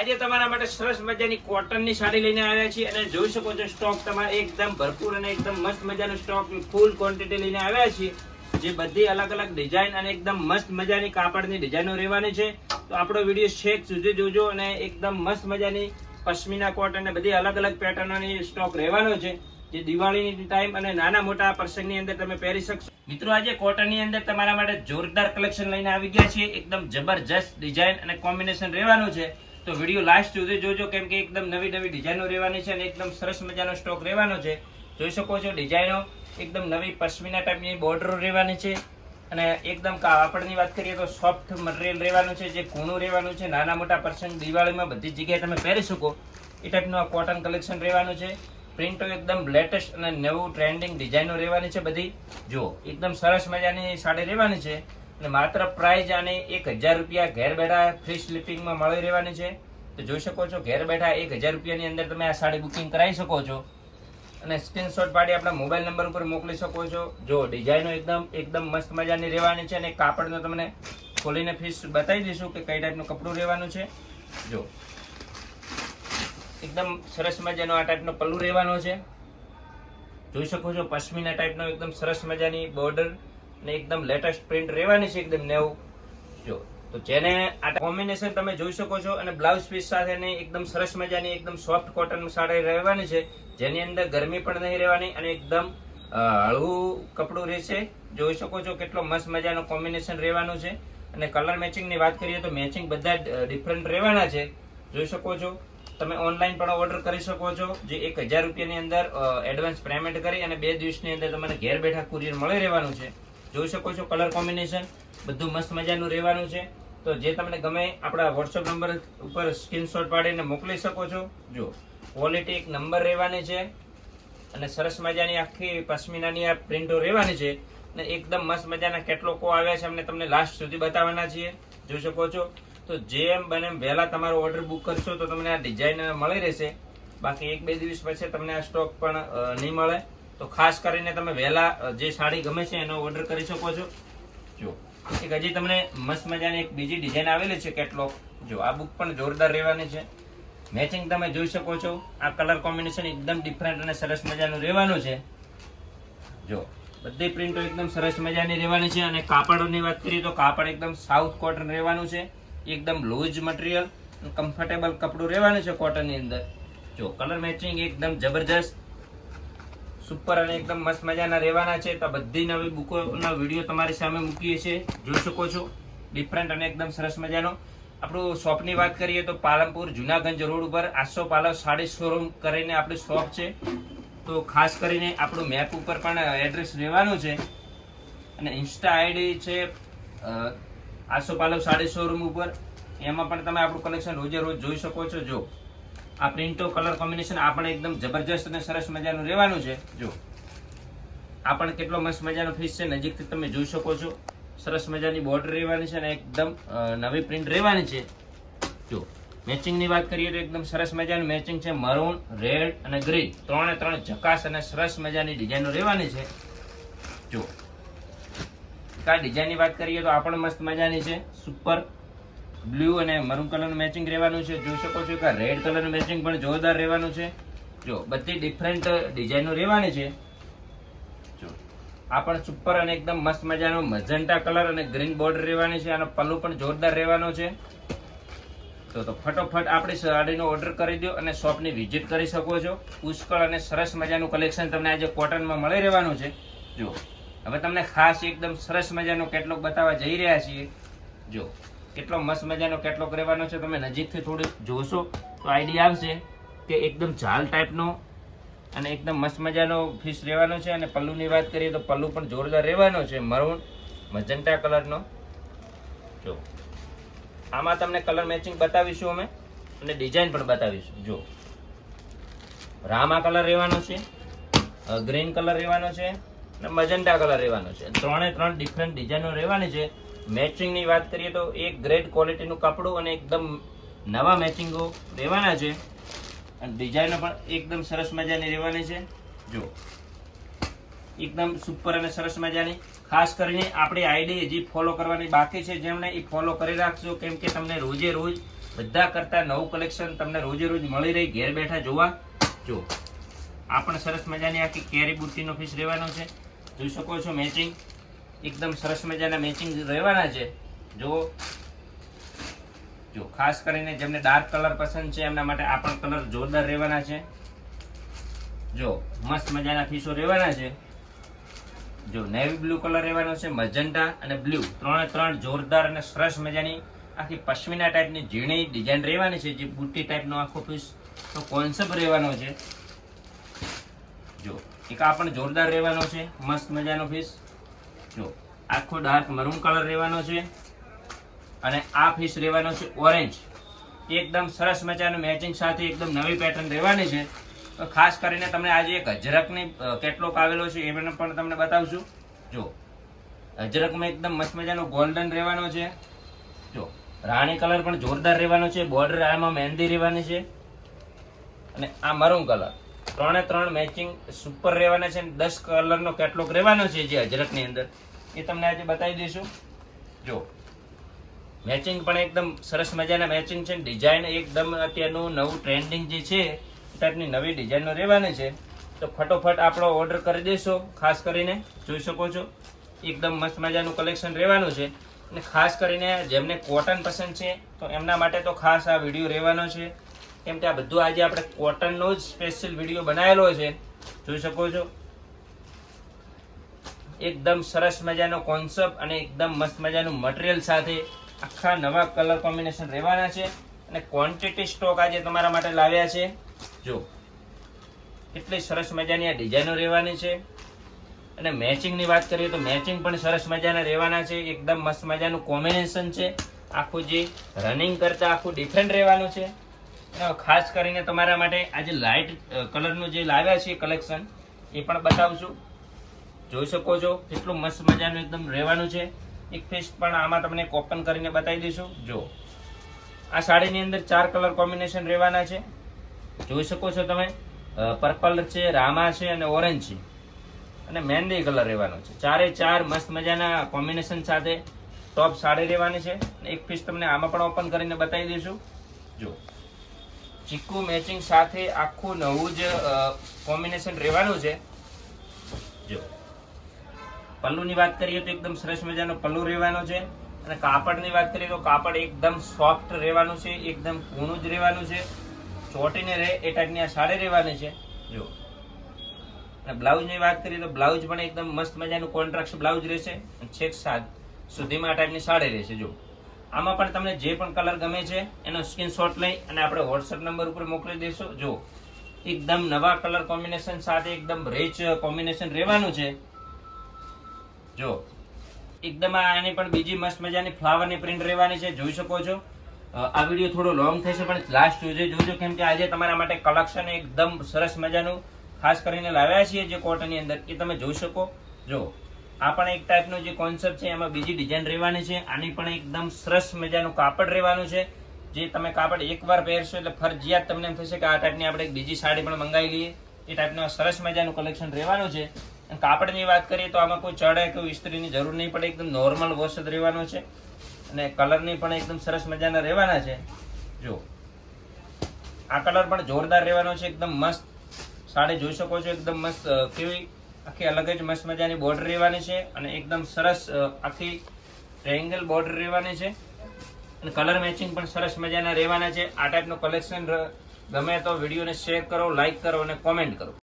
આજે તમારા માટે સરસ મજાની કોટનની સાડી લઈને આવ્યા છીએ અને જોઈ શકો છો, સ્ટોક તમારે એકદમ ભરપૂર અને એકદમ મસ્ત મજાનો સ્ટોક ફૂલ ક્વોન્ટિટી લઈને આવ્યા છીએ. જે બધી અલગ અલગ ડિઝાઇન અને એકદમ મસ્ત મજાની કાપડની ડિઝાઇનો રહેવાની છે. તો આપણો વીડિયો છેક સુધી જોજો અને એકદમ મસ્ત મજાની પશ્મિના કોટન અને બધી અલગ અલગ પેટર્નોની સ્ટોક રહેવાનો છે, જે દિવાળીની ટાઈમ અને નાના મોટા પ્રસંગની અંદર તમે પહેરી શકશો. મિત્રો, આજે કોટનની અંદર તમારા માટે જોરદાર કલેક્શન લઈને આવી ગયા છીએ. એકદમ જબરજસ્ત ડિઝાઇન અને કોમ્બિનેશન રહેવાનું છે. તો વીડિયો લાસ્ટ સુધી જોજો, કેમ કે એકદમ નવી નવી ડિઝાઇનો રહેવાની છે અને એકદમ સરસ મજાનો સ્ટોક રહેવાનો છે. જોઈ શકો છો ડિઝાઇનો એકદમ નવી પશ્મિના ટાઈપની બોર્ડરો રહેવાની છે. અને એકદમ કાપડની વાત કરીએ તો સોફ્ટ મટીરિયલ રહેવાનું છે, જે કૂણું રહેવાનું છે. નાના મોટા પ્રસંગ દિવાળીમાં બધી જગ્યાએ તમે પહેરી શકો. એ ટાઈપનું આ કોટન કલેક્શન રહેવાનું છે. પ્રિન્ટો એકદમ લેટેસ્ટ અને નવું ટ્રેન્ડિંગ ડિઝાઇનો રહેવાની છે બધી. જો એકદમ સરસ મજાની સાડી રહેવાની છે. અને માત્ર પ્રાઇઝ આને એક હજાર રૂપિયા ઘેર બેઠા ફ્રી સ્લીપિંગમાં મળી રહેવાની છે. તો જોઈ શકો છો, ઘેર બેઠા એક હજાર રૂપિયાની અંદર તમે આ સાડી બુકિંગ કરાવી શકો છો. અને સ્ક્રીનશોટ પાડી આપણા મોબાઈલ નંબર ઉપર મોકલી શકો છો. જો ડિઝાઇનો એકદમ એકદમ મસ્ત મજાની રહેવાની છે અને કાપડનો તમને ખોલીને ફીસ બતાવી દઈશું કે કઈ ટાઈપનું કપડું રહેવાનું છે. જો, એકદમ સરસ મજાનો આ ટાઈપનો પલ્લુ રહેવાનો છે. જોઈ શકો છો, પશ્મિના ટાઈપનો એકદમ સરસ મજાની બોર્ડર અને એકદમ લેટેસ્ટ પ્રિન્ટ રહેવાની છે, એકદમ નેવું. જો, તો જેને આ કોમ્બિનેશન તમે જોઈ શકો છો અને બ્લાઉઝ પીસ સાથે એકદમ સરસ મજાની, એકદમ સોફ્ટ કોટન સાડી રહેવાની છે. જેની અંદર ગરમી પણ નહીં રહેવાની અને એકદમ હળવું કપડું રહેશે. જોઈ શકો છો કેટલો મસ્ત મજાનું કોમ્બિનેશન રહેવાનું છે. અને કલર મેચિંગની વાત કરીએ તો મેચિંગ બધા ડિફરન્ટ રહેવાના છે. જોઈ શકો છો, તમે ઓનલાઈન પણ ઓર્ડર કરી શકો છો. જે એક હજાર રૂપિયાની અંદર એડવાન્સ પેમેન્ટ કરી અને બે દિવસની અંદર તમને ઘેર બેઠા કુરિયર મળી રહેવાનું છે. જોઈ શકો છો કલર કોમ્બિનેશન બધું મસ્ત મજાનું રહેવાનું છે. તો જે તમને ગમે આપણા વોટ્સઅપ નંબર ઉપર સ્ક્રીનશોટ પાડીને મોકલી શકો છો. જો ક્વોલિટી એક નંબર રહેવાની છે અને સરસ મજાની આખી પશ્મિનાની આ પ્રિન્ટો રહેવાની છે અને એકદમ મસ્ત મજાના કેટલોકો આવ્યા છે અમને તમને લાસ્ટ સુધી બતાવવાના છીએ. જોઈ શકો છો. તો જેમ બને વહેલા તમારો ઓર્ડર બુક કરશો તો તમને આ ડિઝાઇન મળી રહેશે. બાકી એક બે દિવસ પછી તમને આ સ્ટોક પણ નહીં મળે. તો ખાસ કરીને તમે વહેલા જે સાડી ગમે છે એનો ઓર્ડર કરી શકો છો. જો, એક હજી તમને મસ્ત મજાની એક બીજી ડિઝાઇન આવેલી છે કેટલોક જો, આ બુક પણ જોરદાર રહેવાની છે. મેચિંગ તમે જોઈ શકો છો. આ કલર કોમ્બિનેશન એકદમ ડિફરન્ટ અને સરસ મજાનું રહેવાનું છે. જો, બધી પ્રિન્ટો એકદમ સરસ મજાની રહેવાની છે અને કાપડોની વાત કરીએ તો કાપડ એકદમ સાઉથ કોટન રહેવાનું છે. એકદમ લૂઝ મટીરિયલ કમ્ફર્ટેબલ કપડું રહેવાનું છે કોટનની અંદર. જો કલર મેચિંગ એકદમ જબરજસ્ત સુપર અને એકદમ મસ્ત મજાના રહેવાના છે. તો બધી નવી બુકોના વીડિયો તમારી સામે મૂકીએ છીએ. જોઈ શકો છો. ડિફરન્ટ અને એકદમ સરસ મજાનો. આપણું શોપની વાત કરીએ તો પાલનપુર જુનાગંજ રોડ ઉપર આસો પાલવ સાડી શોરૂમ કરીને આપણી શોપ છે. તો ખાસ કરીને આપણું મેપ ઉપર પણ એડ્રેસ રહેવાનું છે. અને ઇન્સ્ટા આઈડી છે આસો પાલવ સાડી શોરૂમ ઉપર. એમાં પણ તમે આપણું કલેક્શન રોજે રોજ જોઈ શકો છો. જો આ પ્રિન્ટો કલર કોમ્બિનેશન આ પણ એકદમ જબરજસ્ત અને સરસ મજાનું રહેવાનું છે. જો આ પણ કેટલો મસ્ત મજાનો ફીસ છે. નજીકથી તમે જોઈ શકો છો. સરસ મજાની બોર્ડર રહેવાની છે અને એકદમ નવી પ્રિન્ટ રહેવાની છે. જો મેચિંગની વાત કરીએ તો એકદમ સરસ મજાનું મેચિંગ છે. મરૂન રેડ અને ગ્રીન ત્રણે ત્રણ ઝકાસ અને સરસ મજાની ડિઝાઇનો રહેવાની છે. જો આ ડિઝાઇનની વાત કરીએ તો આ પણ મસ્ત મજાની છે. સુપર બ્લુ અને મરૂન કલરનું મેચિંગ રહેવાનું છે. જોઈ શકો છો કે રેડ કલરનું મેચિંગ પણ જોરદાર રહેવાનું છે. જો, બધી ડિફરન્ટ ડિઝાઇનો રહેવાની છે. જો, આ પણ સુપર અને એકદમ મસ્ત મજાનો મજન્ટા કલર અને ગ્રીન બોર્ડર રહેવાની છે. આનો પલ્લુ પણ જોરદાર રહેવાનો છે. તો તો ફટોફટ આપણી સાડીનો ઓર્ડર કરી દો અને શોપની વિઝિટ કરી શકો છો. પુષ્કળ અને સરસ મજાનું કલેક્શન તમને આજે કોટનમાં મળી રહેવાનું છે. જો, હવે તમને ખાસ એકદમ સરસ મજાનો કેટલોગ બતાવવા જઈ રહ્યા છીએ. જો કેટલો મસ્ત મજાનો કેટલો રહેવાનો છે, તમે નજીકથી થોડું જોશો તો આઈડિયા આવશે કે એકદમ ઝાલ ટાઈપનો અને એકદમ મસ્ત મજાનો ફિશ રહેવાનો છે અને પલ્લુની વાત કરીએ તો પલ્લુ પણ જોરદાર રહેવાનો છે, મરૂન મજન્ટા કલરનો જો. આમાં તમને કલર મેચિંગ બતાવીશું અમે અને ડિઝાઇન પણ બતાવીશું. જો. રામા કલર રહેવાનો છે ગ્રીન કલર રહેવાનો છે અને મજન્ટા કલર રહેવાનો છે. ત્રણે ત્રણ ડિફરન્ટ ડિઝાઇનો રહેવાની છે. મેચિંગની વાત કરીએ તો એક ગ્રેટ ક્વોલિટીનું કપડું અને એકદમ નવા મેચિંગો રહેવાના છે. અને ડિઝાઇનો પણ એકદમ સરસ મજાની રહેવાની છે. જો, એકદમ સુપર અને સરસ મજાની. ખાસ કરીને આપણી આઈડી હજી ફોલો કરવાની બાકી છે. જેમણે એ ફોલો કરી રાખજો. કેમ કે તમને રોજે રોજ બધા કરતા નવું કલેક્શન તમને રોજે રોજ મળી રહી ઘેર બેઠા જોવા. જો, આ પણ સરસ મજાની આખી કેરી બુટ્ટીનો ફીસ રહેવાનો છે. જોઈ શકો છો મેચિંગ એકદમ સરસ મજાના મેચિંગ રહેવાના છે. જો જો ખાસ કરીને જેમને ડાર્ક કલર પસંદ છે, એમના માટે આ પણ કલર જોરદાર રહેવાના છે. જો, મસ્ત મજાના પીસો રહેવાના છે. જો નેવી બ્લુ કલર રહેવાનો છે મજન્ટા અને બ્લુ ત્રણે ત્રણ જોરદાર અને સરસ મજાની આખી પશ્મિના ટાઈપની ઝીણી ડિઝાઇન રહેવાની છે, જે બુટ્ટી ટાઈપનો આખો પીસ તો કોન્સેપ્ટ રહેવાનો છે. જો, એક આ પણ જોરદાર રહેવાનો છે, મસ્ત મજાનો પીસ જો આખો ડાર્ક મરૂન કલર રહેવાનો છે અને આ ફિશ રહેવાનો છે ઓરેન્જ એકદમ સરસ મજાનું મેચિંગ સાથે એકદમ નવી પેટર્ન રહેવાની છે. તો ખાસ કરીને તમને આજે એક અજરકની કેટલોક આવેલો છે એને પણ તમને બતાવશું. જો, અજરકમાં એકદમ મસ્ત મજાનો ગોલ્ડન રહેવાનો છે. જો, રાણી કલર પણ જોરદાર રહેવાનો છે. બોર્ડર આમાં મહેંદી રહેવાની છે. અને આ મરૂન કલર ત્રણે ત્રણ મેચિંગ સુપર રહેવાના છે દસ કલરનો કેટલોગ રહેવાનો છે જે અજરકની અંદર. એ તમને આજે બતાવી દઈશું. જો મેચિંગ પણ એકદમ સરસ મજાના મેચિંગ છે ડિઝાઇન એકદમ અત્યારનું નવું ટ્રેન્ડિંગ જે છે ટાઈપની નવી ડિઝાઇનનો રહેવાની છે. તો ફટોફટ આપણો ઓર્ડર કરી દેશો ખાસ કરીને જોઈ શકો છો. એકદમ મસ્ત મજાનું કલેક્શન રહેવાનું છે. અને ખાસ કરીને જેમને કોટન પસંદ છે, તો એમના માટે તો ખાસ આ વીડિયો રહેવાનો છે. કેમ કે આ બધું આજે આપણે કોટનનો જ સ્પેશિયલ વીડિયો બનાવેલો છે. જોઈ શકો છો? એકદમ સરસ મજાનો કોન્સેપ્ટ અને એકદમ મસ્ત મજાનું મટીરિયલ સાથે આખા નવા કલર કોમ્બિનેશન રહેવાના છે અને ક્વોન્ટિટી સ્ટોક આજે તમારા માટે લાવ્યા છે. જો, કેટલી સરસ મજાની આ ડિઝાઇનો રહેવાની છે. અને મેચિંગની વાત કરીએ તો મેચિંગ પણ સરસ મજાના રહેવાના છે. એકદમ મસ્ત મજાનું કોમ્બિનેશન છે. આખું જે રનિંગ કરતાં આખું ડિફરન્ટ રહેવાનું છે. ખાસ કરીને તમારા માટે આજે લાઇટ કલરનું જે લાવ્યા છે કલેક્શન એ પણ બતાવશું. જોઈ શકો છો, કેટલું મસ્ત મજાનું એકદમ રહેવાનું છે. એક પીસ પણ આમાં તમને ઓપન કરીને બતાવી દઈશું. જો, આ સાડીની અંદર ચાર કલર કોમ્બિનેશન રહેવાના છે. જોઈ શકો છો તમે પર્પલ છે, રામા છે અને ઓરેન્જ છે. અને મહેંદી કલર રહેવાનો છે. ચારે ચાર મસ્ત મજાના કોમ્બિનેશન સાથે ટોપ સાડી રહેવાની છે. એક પીસ તમને આમાં પણ ઓપન કરીને બતાવી દઈશું. જો ચીકુ મેચિંગ સાથે આખું નવું જ કોમ્બિનેશન રહેવાનું છે. જો. પલ્લુની વાત કરીએ તો એકદમ સરસ મજાનો પલ્લુ રહેવાનો છે. અને કાપડની વાત કરીએ તો કાપડ એકદમ સોફ્ટ રહેવાનું છે, એકદમ કૂણું જ રહેવાનું છે. ચોટીને રહે એ ટાઈપની આ સાડી રહેવાની છે. જો. અને બ્લાઉઝની વાત કરીએ તો બ્લાઉઝ પણ એકદમ મસ્ત મજાનું કોન્ટ્રાક્ટ બ્લાઉઝ રહેશે. અને છેક સાત સુધીમાં આ ટાઈપની સાડી રહેશે, જો. આમાં પણ તમને જે પણ કલર ગમે છે, એનો સ્ક્રીનશોટ લઈ અને આપણે વોટ્સએપ નંબર ઉપર મોકલી દઈશું. જો એકદમ નવા કલર કોમ્બિનેશન સાથે એકદમ રેચ કોમ્બિનેશન રહેવાનું છે. જો એકદમ આની પણ બીજી મસ્ત મજાની ફ્લાવરની પ્રિન્ટ રહેવાની છે, જોઈ શકો છો. આ વીડિયો થોડો લોંગ થશે, પણ લાસ્ટ જોજો જોજો, કેમ કે આજે તમારા માટે કલેક્શન એકદમ સરસ મજાનું, ખાસ કરીને લાવ્યા છીએ જે કોટનની અંદર, એ તમે જોઈ શકો. જો આ પણ એક ટાઈપનો જે કોન્સેપ્ટ છે, એમાં બીજી ડિઝાઇન રહેવાની છે. આની પણ એકદમ સરસ મજાનું કાપડ રહેવાનું છે. જે તમે કાપડ એકવાર પહેરશો એટલે ફરજિયાત તમને એમ થશે કે આ ટાઈપની આપણે એક બીજી સાડી પણ મંગાવી લઈએ. એ ટાઈપનું સરસ મજાનું કલેક્શન રહેવાનું છે. અને કાપડની વાત કરીએ તો આમાં કોઈ ચડાય કે ઇસ્ત્રીની જરૂર નહીં પડે, એકદમ નોર્મલ વોશ જ રહેવાનો છે. અને કલરની પણ એકદમ સરસ મજાના રહેવાના છે. જો, આ કલર પણ જોરદાર રહેવાનો છે. એકદમ મસ્ત સાડી જોઈ શકો છો. એકદમ મસ્ત કેવી આખી અલગ જ મસ્ત મજાની બોર્ડર રહેવાની છે અને એકદમ સરસ આખી ટ્રેંગલ બોર્ડર રહેવાની છે. અને કલર મેચિંગ પણ સરસ મજાના રહેવાના છે. આ ટાઈપનું કલેક્શન ગમે તો વિડીયોને શેર કરો લાઇક કરો અને કોમેન્ટ કરો.